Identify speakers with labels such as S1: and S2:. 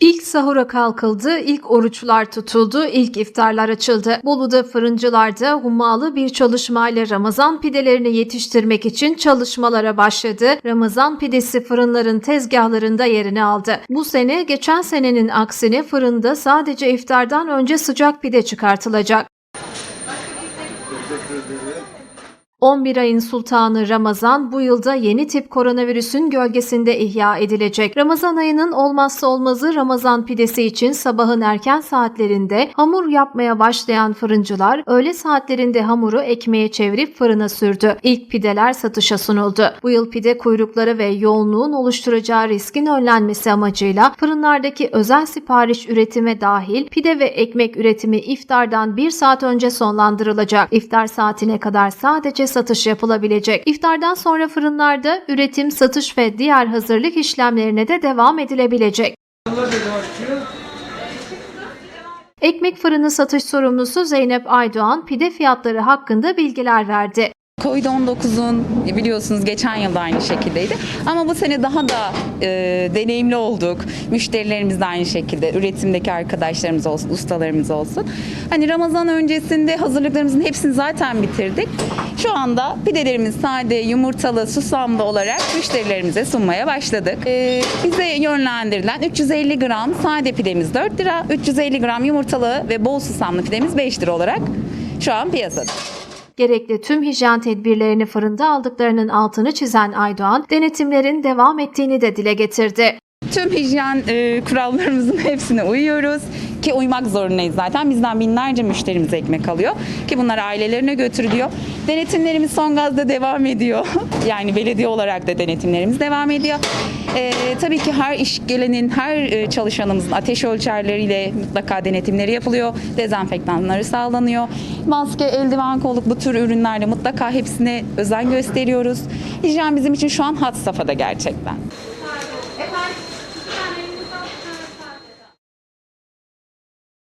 S1: İlk sahura kalkıldı, ilk oruçlar tutuldu, ilk iftarlar açıldı. Bolu'da fırıncılarda hummalı bir çalışmayla Ramazan pidelerini yetiştirmek için çalışmalara başladı. Ramazan pidesi fırınların tezgahlarında yerini aldı. Bu sene geçen senenin aksine fırında sadece iftardan önce sıcak pide çıkartılacak. 11 ayın sultanı Ramazan bu yılda yeni tip koronavirüsün gölgesinde ihya edilecek. Ramazan ayının olmazsa olmazı Ramazan pidesi için sabahın erken saatlerinde hamur yapmaya başlayan fırıncılar öğle saatlerinde hamuru ekmeğe çevirip fırına sürdü. İlk pideler satışa sunuldu. Bu yıl pide kuyrukları ve yoğunluğun oluşturacağı riskin önlenmesi amacıyla fırınlardaki özel sipariş üretime dahil pide ve ekmek üretimi iftardan bir saat önce sonlandırılacak. İftar saatine kadar sadece satış yapılabilecek. İftardan sonra fırınlarda üretim, satış ve diğer hazırlık işlemlerine de devam edilebilecek. Ekmek fırını satış sorumlusu Zeynep Aydoğan pide fiyatları hakkında bilgiler verdi.
S2: Covid-19'un biliyorsunuz geçen yıl da aynı şekildeydi. Ama bu sene daha da e, deneyimli olduk. Müşterilerimiz de aynı şekilde. Üretimdeki arkadaşlarımız olsun, ustalarımız olsun. Hani Ramazan öncesinde hazırlıklarımızın hepsini zaten bitirdik. Şu anda pidelerimiz sade, yumurtalı, susamlı olarak müşterilerimize sunmaya başladık. E, bize yönlendirilen 350 gram sade pidemiz 4 lira, 350 gram yumurtalı ve bol susamlı pidemiz 5 lira olarak şu an piyasada.
S1: Gerekli tüm hijyen tedbirlerini fırında aldıklarının altını çizen Aydoğan, denetimlerin devam ettiğini de dile getirdi.
S2: Tüm hijyen e, kurallarımızın hepsine uyuyoruz ki uymak zorundayız zaten. Bizden binlerce müşterimiz ekmek alıyor ki bunlar ailelerine götürülüyor. Denetimlerimiz son gazda devam ediyor. yani belediye olarak da denetimlerimiz devam ediyor. E, tabii ki her iş gelenin, her e, çalışanımızın ateş ölçerleriyle mutlaka denetimleri yapılıyor. Dezenfektanları sağlanıyor. Maske, eldiven, kolluk bu tür ürünlerle mutlaka hepsine özen gösteriyoruz. Hijyen bizim için şu an had safhada gerçekten.